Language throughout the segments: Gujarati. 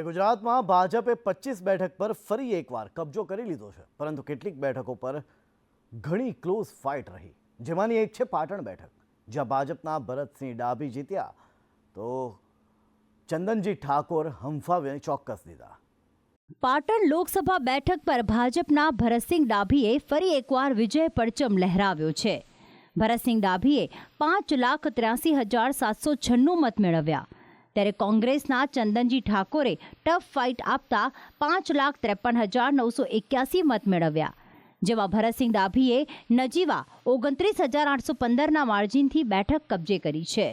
ત્યારે ગુજરાતમાં ભાજપે પચીસ બેઠક પર ફરી એકવાર કબજો કરી લીધો છે. પરંતુ કેટલીક બેઠકો પર ઘણી ક્લોઝ ફાઇટ રહી. જેમાંની એક છે પાટણ બેઠક. જ્યાં ભાજપના ભરતસિંહ ડાભી જીત્યા. તો ચંદનજી ઠાકોર હંફાવે ચોક્કસ દીધા. પાટણ લોકસભા બેઠક પર ભાજપના ભરતસિંહ ડાભીએ ફરી એકવાર વિજય પરચમ લહેરાવ્યો છે. ભરતસિંહ ડાભીએ પાંચ લાખ ત્ર્યાસી હજાર સાતસો છન્નું મત મેળવ્યા. ત્યારે કોંગ્રેસના ચંદનજી ઠાકોરે ટફ ફાઇટ આપતા પાંચ લાખ ત્રેપન હજાર નવસો એક્યાસી મત મેળવ્યા. જેમાં ભરતસિંહ ડાભીએ નજીવા ઓગણત્રીસ હજાર આઠસો પંદરના માર્જિનથી બેઠક કબજે કરી છે.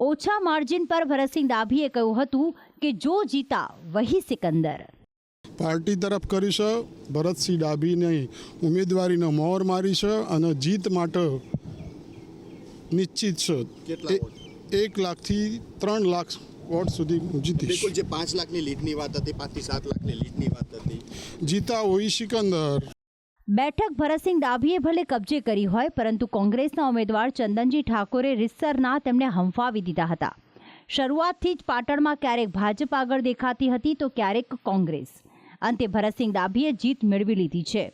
ઓછા માર્જિન પર ભરતસિંહ ડાભીએ કહ્યું હતું કે જો જીતા વહી સિકંદર. પાર્ટી તરફ કરી છે ભરતસિંહ ડાભીને ઉમેદવારીનો મોહર મારી છે અને જીત માટે નિશ્ચિત છે. એક લાખથી ત્રણ લાખ વોટ સુધી હું જીતીશ. બિલકુલ જે પાંચ લાખની લીડની વાત હતી પાંચથી સાત લાખની લીડની વાત હતી. જીતા હોય સિકંદર. બેઠક ભરતસિંહ ડાભીએ ભલે કબજે કરી હોય પરંતુ કોંગ્રેસના ઉમેદવાર ચંદનજી ઠાકોરે રીતસરના તેમને હંફાવી દીધા હતા. શરૂઆતથી જ પાટણમાં ક્યારેક ભાજપ આગળ દેખાતી હતી તો ક્યારેક કોંગ્રેસ. અંતે ભરતસિંહ ડાભીએ જીત મેળવી લીધી છે.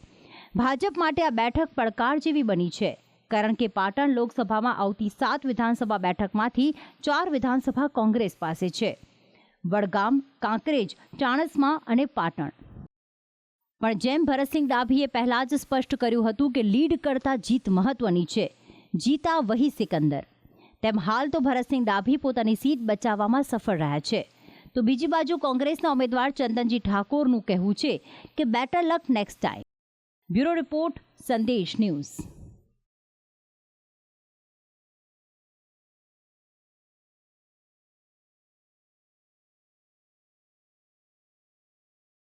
ભાજપ માટે આ બેઠક પડકાર જેવી બની છે. કારણ કે પાટણ લોકસભામાં આવતી સાત વિધાનસભા બેઠકમાંથી ચાર વિધાનસભા કોંગ્રેસ પાસે છે. વડગામ, કાંકરેજ, ચાણસમા અને પાટણ. પણ જેમ ભરતસિંહ ડાભીએ પહેલાં જ સ્પષ્ટ કર્યું હતું કે લીડ કરતા જીત મહત્વની છે. જીતા વહી સિકંદર. તેમ હાલ તો ભરતસિંહ ડાભી પોતાની સીટ બચાવવામાં સફળ રહ્યા છે. તો બીજી બાજુ કોંગ્રેસના ઉમેદવાર ચંદનજી ઠાકોરનું કહેવું છે કે better luck next time bureau report, Sandesh news.